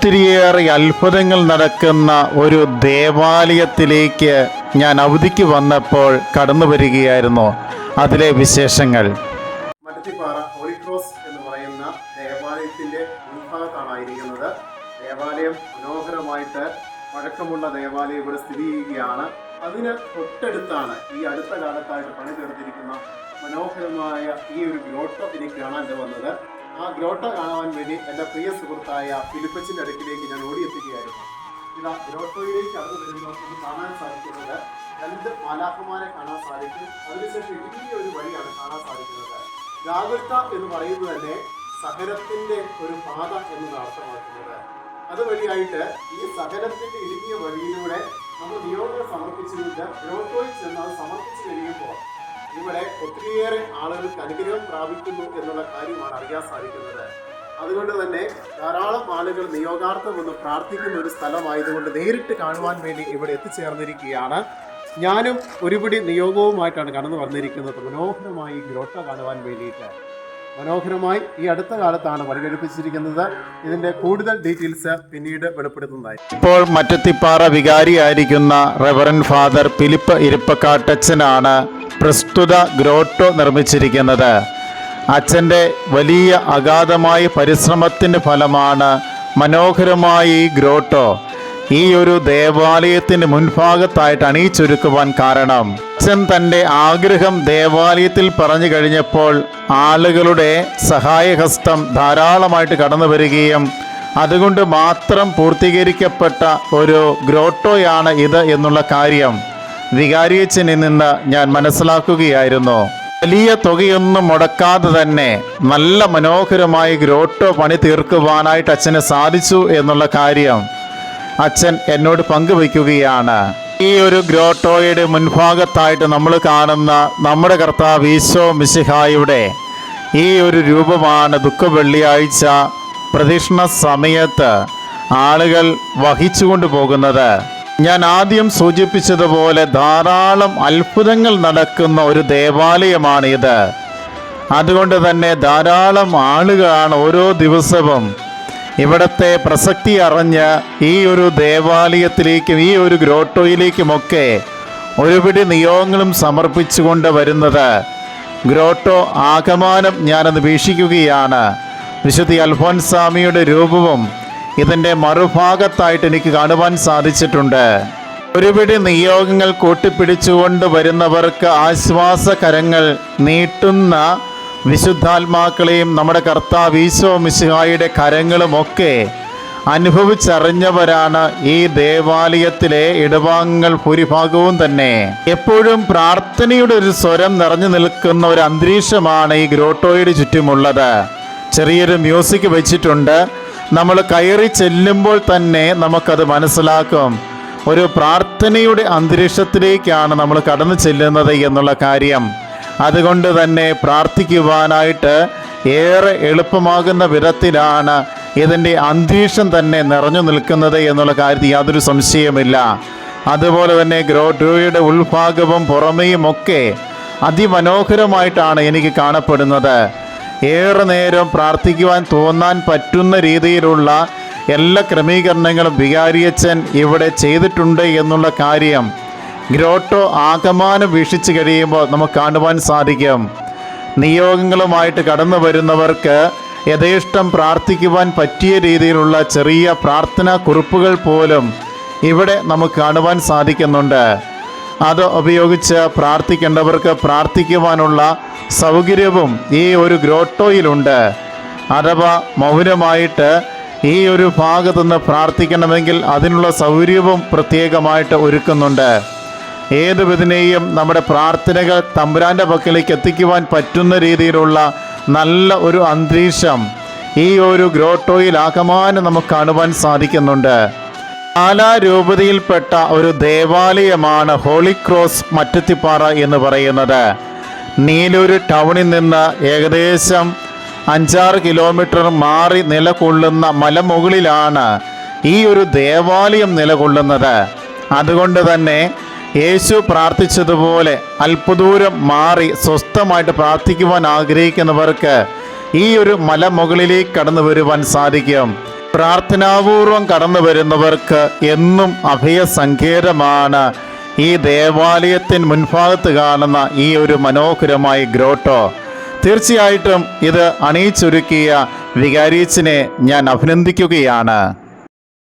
ഒത്തിരിയേറെ അത്ഭുതങ്ങൾ നടക്കുന്ന ഒരു ദേവാലയത്തിലേക്ക് ഞാൻ അവധിക്ക് വന്നപ്പോൾ കടന്നു വരികയായിരുന്നു. അതിലെ വിശേഷങ്ങൾ. മറ്റത്തിപ്പാറ ഹോളി എന്ന് പറയുന്ന ദേവാലയത്തിന്റെ ഉൾഭാഗത്താണ് ആയിരിക്കുന്നത് ദേവാലയം മനോഹരമായിട്ട് പഴക്കമുള്ള ദേവാലയം ഇവിടെ സ്ഥിതി ചെയ്യുകയാണ്. അതിന് തൊട്ടടുത്താണ് ഈ അടുത്ത കാലത്തായിട്ട് പണി തീർത്തിരിക്കുന്ന മനോഹരമായ ഈ ഒരു ഗ്രോട്ടോ എനിക്ക് കാണാൻ വന്നത്. ആ ഗ്രോട്ട കാണാൻ വേണ്ടി എന്റെ പ്രിയ സുഹൃത്തായ ഫിലിപ്പച്ചിന്റെ അടുക്കിലേക്ക് ഞാൻ ഓടിയെത്തുകയായിരുന്നു. ഇതാ ഗ്രോട്ടോയിലേക്ക് കടന്നു വരുമ്പോൾ നമുക്ക് കാണാൻ സാധിക്കുന്നത് രണ്ട് മാലാഖമാരെ കാണാൻ സാധിക്കും. അതിനുശേഷം ഇടുങ്ങിയ ഒരു വഴിയാണ് കാണാൻ സാധിക്കുന്നത്. ജാഗ്രത എന്ന് പറയുന്നത് തന്നെ സഹനത്തിന്റെ ഒരു പാത എന്നാണ് അർത്ഥമാക്കുന്നത്. അതുവഴിയായിട്ട് ഈ സഹരത്തിന്റെ ഇടുങ്ങിയ വഴിയിലൂടെ നമ്മൾ നിയോഗം സമർപ്പിച്ചുകൊണ്ട് ഗ്രോട്ടോയിൽ ചെന്ന് അത് സമർപ്പിച്ചു കഴിയുമ്പോൾ ഇവിടെ ഒത്തിരിയേറെ ആളുകൾക്ക് അനുഗ്രഹം പ്രാപിക്കുന്നു എന്നുള്ള കാര്യമാണ് അറിയാൻ സാധിക്കുന്നത്. അതുകൊണ്ട് തന്നെ ധാരാളം ആളുകൾ നിയോഗാർത്ഥം ഒന്ന് പ്രാർത്ഥിക്കുന്ന ഒരു സ്ഥലമായതുകൊണ്ട് നേരിട്ട് കാണുവാൻ വേണ്ടി ഇവിടെ എത്തിച്ചേർന്നിരിക്കുകയാണ്. ഞാനും ഒരുപിടി നിയോഗവുമായിട്ടാണ് കടന്നു വന്നിരിക്കുന്നത്. മനോഹരമായി ഗ്രോട്ട കാണുവാൻ വേണ്ടിയിട്ട്. മനോഹരമായി ഈ അടുത്ത കാലത്താണ് പരിഗണിപ്പിച്ചിരിക്കുന്നത് ഇതിന്റെ കൂടുതൽ ഡീറ്റെയിൽസ് പിന്നീട് വെളിപ്പെടുത്തുന്നതായി. ഇപ്പോൾ മറ്റത്തിപ്പാറ വികാരിയായിരിക്കുന്ന റെവറൻ ഫാദർ ഫിലിപ്പ് ഇരിപ്പക്കാട്ടച്ചനാണ് പ്രസ്തുത ഗ്രോട്ടോ നിർമ്മിച്ചിരിക്കുന്നത്. അച്ഛന്റെ വലിയ അഗാധമായ പരിശ്രമത്തിന്റെ ഫലമാണ് മനോഹരമായ ഈ ഗ്രോട്ടോ. ഈ ഒരു ദേവാലയത്തിന്റെ മുൻഭാഗത്തായിട്ട് അണിയിച്ചൊരുക്കുവാൻ കാരണം. അച്ഛൻ തന്റെ ആഗ്രഹം ദേവാലയത്തിൽ പറഞ്ഞു കഴിഞ്ഞപ്പോൾ ആളുകളുടെ സഹായഹസ്തം ധാരാളമായിട്ട് കടന്നു വരികയും അതുകൊണ്ട് മാത്രം പൂർത്തീകരിക്കപ്പെട്ട ഒരു ഗ്രോട്ടോയാണ് ഇത് എന്നുള്ള കാര്യം. വികാരിയച്ഛനിൽ നിന്ന് ഞാൻ മനസ്സിലാക്കുകയായിരുന്നു. വലിയ തുകയൊന്നും മുടക്കാതെ തന്നെ നല്ല മനോഹരമായി ഗ്രോട്ടോ പണി തീർക്കുവാനായിട്ട് അച്ഛന് സാധിച്ചു എന്നുള്ള കാര്യം അച്ഛൻ എന്നോട് പങ്കുവയ്ക്കുകയാണ്. ഈ ഒരു ഗ്രോട്ടോയുടെ മുൻഭാഗത്തായിട്ട് നമ്മൾ കാണുന്ന നമ്മുടെ കർത്താവ് ഈശോ മിശിഹായുടെ ഈ ഒരു രൂപമാണ് ദുഃഖ വെള്ളിയാഴ്ച പ്രദക്ഷിണ സമയത്ത് ആളുകൾ വഹിച്ചുകൊണ്ട് പോകുന്നത്. ഞാൻ ആദ്യം സൂചിപ്പിച്ചതുപോലെ ധാരാളം അത്ഭുതങ്ങൾ നടക്കുന്ന ഒരു ദേവാലയമാണ് ഇത് അതുകൊണ്ട് തന്നെ ധാരാളം ആളുകളാണ് ഓരോ ദിവസവും ഇവിടത്തെ പ്രസക്തി അറിഞ്ഞ് ഈ ഒരു ദേവാലയത്തിലേക്കും ഈ ഒരു ഗ്രോട്ടോയിലേക്കുമൊക്കെ ഒരുപിടി നിയോഗങ്ങളും സമർപ്പിച്ചുകൊണ്ട് വരുന്നത്. ഗ്രോട്ടോ ആകമാനം ഞാനത് വീക്ഷിക്കുകയാണ്. വിശുദ്ധി അൽഫോൻസ്വാമിയുടെ രൂപവും ഇതിന്റെ മറുഭാഗത്തായിട്ട് എനിക്ക് കാണുവാൻ സാധിച്ചിട്ടുണ്ട്. ഒരുപിടി നിയോഗങ്ങൾ കൂട്ടിപ്പിടിച്ചുകൊണ്ട് വരുന്നവർക്ക് ആശ്വാസകരങ്ങൾ നീട്ടുന്ന വിശുദ്ധാത്മാക്കളെയും നമ്മുടെ കർത്താവ് ഈശോ മിശിഹായുടെ കരങ്ങളുമൊക്കെ അനുഭവിച്ചറിഞ്ഞവരാണ് ഈ ദേവാലയത്തിലെ ഇടവാങ്ങൾ ഭൂരിഭാഗവും തന്നെ. എപ്പോഴും പ്രാർത്ഥനയുടെ ഒരു സ്വരം നിറഞ്ഞു നിൽക്കുന്ന ഒരു അന്തരീക്ഷമാണ് ഈ ഗ്രോട്ടോയുടെ ചുറ്റുമുള്ളത്. ചെറിയൊരു മ്യൂസിക് വെച്ചിട്ടുണ്ട്. നമ്മൾ കയറി ചെല്ലുമ്പോൾ തന്നെ നമുക്കത് മനസ്സിലാക്കും. ഒരു പ്രാർത്ഥനയുടെ അന്തരീക്ഷത്തിലേക്കാണ് നമ്മൾ കടന്നു ചെല്ലുന്നത് എന്നുള്ള കാര്യം. അതുകൊണ്ട് തന്നെ പ്രാർത്ഥിക്കുവാനായിട്ട് ഏറെ എളുപ്പമാകുന്ന വിധത്തിലാണ് ഇതിന്റെ അന്തരീക്ഷം തന്നെ നിറഞ്ഞു നിൽക്കുന്നത് എന്നുള്ള കാര്യത്തിൽ യാതൊരു സംശയമില്ല അതുപോലെ തന്നെ ഗ്രോട്ടോയുടെ ഉൾഭാഗവും പുറമേയും ഒക്കെ അതിമനോഹരമായിട്ടാണ് എനിക്ക് കാണപ്പെടുന്നത്. ഏറെ നേരം പ്രാർത്ഥിക്കുവാൻ തോന്നാൻ പറ്റുന്ന രീതിയിലുള്ള എല്ലാ ക്രമീകരണങ്ങളും വികാരിയച്ചൻ ഇവിടെ ചെയ്തിട്ടുണ്ട് എന്നുള്ള കാര്യം ഗ്രോട്ടോ ആകമാനം വീക്ഷിച്ചു കഴിയുമ്പോൾ നമുക്ക് കാണുവാൻ സാധിക്കും. നിയോഗങ്ങളുമായിട്ട് കടന്നു വരുന്നവർക്ക് യഥേഷ്ടം പ്രാർത്ഥിക്കുവാൻ പറ്റിയ രീതിയിലുള്ള ചെറിയ പ്രാർത്ഥനാ കുറിപ്പുകൾ പോലും ഇവിടെ നമുക്ക് കാണുവാൻ സാധിക്കുന്നുണ്ട്. അത് ഉപയോഗിച്ച് പ്രാർത്ഥിക്കേണ്ടവർക്ക് പ്രാർത്ഥിക്കുവാനുള്ള സൗകര്യവും ഈ ഒരു ഗ്രോട്ടോയിലുണ്ട്. അഥവാ മൗനമായിട്ട് ഈ ഒരു ഭാഗത്തുനിന്ന് പ്രാർത്ഥിക്കണമെങ്കിൽ അതിനുള്ള സൗകര്യവും പ്രത്യേകമായിട്ട് ഒരുക്കുന്നുണ്ട്. ഏത് വിധനെയും നമ്മുടെ പ്രാർത്ഥനകൾ തമ്പുരാന്റെ പക്കലേക്ക് എത്തിക്കുവാൻ പറ്റുന്ന രീതിയിലുള്ള നല്ല ഒരു അന്തരീക്ഷം ഈ ഒരു ഗ്രോട്ടോയിൽ ആകമാനം നമുക്ക് കാണുവാൻ സാധിക്കുന്നുണ്ട്. പാലാ രൂപതയിൽപ്പെട്ട ഒരു ദേവാലയമാണ് ഹോളി ക്രോസ് മറ്റത്തിപ്പാറ എന്ന് പറയുന്നത്. നീലൂർ ടൗണിൽ നിന്ന് ഏകദേശം അഞ്ചാറ് കിലോമീറ്റർ മാറി നിലകൊള്ളുന്ന മലമുകളിലാണ് ഈ ഒരു ദേവാലയം നിലകൊള്ളുന്നത്. അതുകൊണ്ട് തന്നെ യേശു പ്രാർത്ഥിച്ചതുപോലെ അല്പദൂരം മാറി സ്വസ്ഥമായിട്ട് പ്രാർത്ഥിക്കുവാൻ ആഗ്രഹിക്കുന്നവർക്ക് ഈ ഒരു മലമുകളിലേക്ക് കടന്നു വരുവാൻ സാധിക്കും. പ്രാർത്ഥനാപൂർവം കടന്നു വരുന്നവർക്ക് എന്നും അഭയസങ്കേതമാണ് ഈ ദേവാലയത്തിന് മുൻഭാഗത്ത് കാണുന്ന ഈ ഒരു മനോഹരമായ ഗ്രോട്ടോ. തീർച്ചയായിട്ടും ഇത് അണിയിച്ചൊരുക്കിയ വികാരീച്ചിനെ ഞാൻ അഭിനന്ദിക്കുകയാണ്.